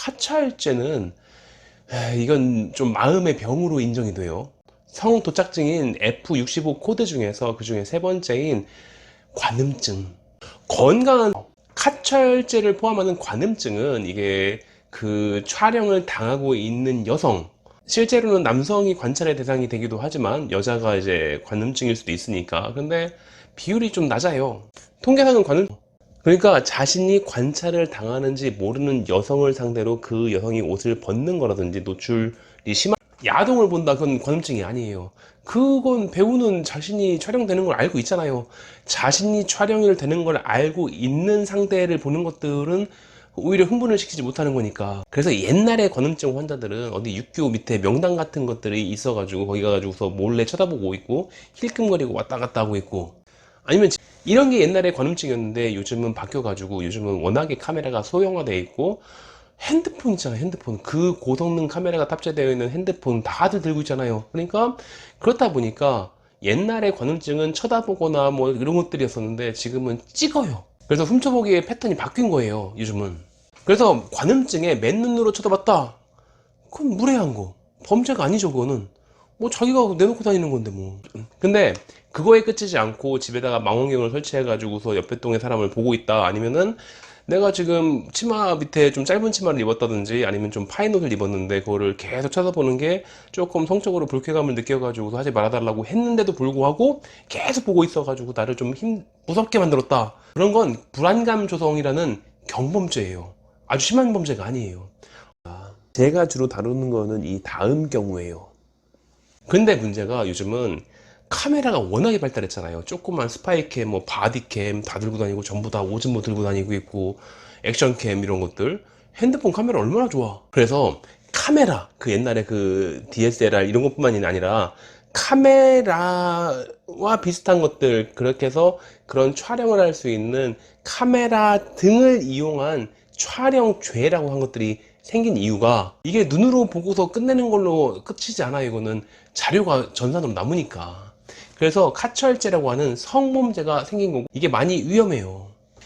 카찰제는 에이, 이건 좀 마음의 병으로 인정이 돼요. 성 도착증인 F65 코드 중에서 그 중에 세 번째인 관음증. 건강한 카철제를 포함하는 관음증은 이게 그 촬영을 당하고 있는 여성, 실제로는 남성이 관찰의 대상이 되기도 하지만 여자가 이제 관음증일 수도 있으니까. 근데 비율이 좀 낮아요. 통계상은 관음, 그러니까 자신이 관찰을 당하는지 모르는 여성을 상대로 그 여성이 옷을 벗는 거라든지 노출이 심한 야동을 본다 그건 관음증이 아니에요. 그건 배우는 자신이 촬영되는 걸 알고 있잖아요. 자신이 촬영이 되는 걸 알고 있는 상대를 보는 것들은 오히려 흥분을 시키지 못하는 거니까. 그래서 옛날에 관음증 환자들은 어디 육교 밑에 명당 같은 것들이 있어 가지고 거기 가 가지고서 몰래 쳐다보고 있고 힐끔거리고 왔다 갔다 하고 있고 아니면 이런 게 옛날에 관음증이었는데 요즘은 바뀌어가지고 요즘은 워낙에 카메라가 소형화되어 있고 핸드폰 있잖아요 핸드폰. 그 고성능 카메라가 탑재되어 있는 핸드폰 다들 들고 있잖아요. 그러니까 그렇다 보니까 옛날에 관음증은 쳐다보거나 뭐 이런 것들이었었는데 지금은 찍어요. 그래서 훔쳐보기의 패턴이 바뀐 거예요 요즘은. 그래서 관음증에 맨눈으로 쳐다봤다. 그건 무례한 거. 범죄가 아니죠 그거는 뭐 자기가 내놓고 다니는 건데 뭐. 근데 그거에 끝이지 않고 집에다가 망원경을 설치해 가지고서 옆에 동의 사람을 보고 있다 아니면은 내가 지금 치마 밑에 좀 짧은 치마를 입었다든지 아니면 좀 파인 옷을 입었는데 그거를 계속 쳐다보는 게 조금 성적으로 불쾌감을 느껴가지고 하지 말아달라고 했는데도 불구하고 계속 보고 있어가지고 나를 좀 힘, 무섭게 만들었다. 그런 건 불안감 조성이라는 경범죄예요. 아주 심한 범죄가 아니에요. 제가 주로 다루는 거는 이 다음 경우예요 근데 문제가 요즘은 카메라가 워낙에 발달했잖아요. 조그만 스파이캠, 뭐 바디캠 다 들고 다니고 전부 다 오즈모 들고 다니고 있고 액션캠 이런 것들 핸드폰 카메라 얼마나 좋아. 그래서 카메라 그 옛날에 그 DSLR 이런 것뿐만이 아니라 카메라와 비슷한 것들 그렇게 해서 그런 촬영을 할 수 있는 카메라 등을 이용한 촬영죄라고 한 것들이 생긴 이유가 이게 눈으로 보고서 끝내는 걸로 끝이지 않아요. 이거는 자료가 전산으로 남으니까. 그래서 카철죄라고 하는 성범죄가 생긴 거고 이게 많이 위험해요.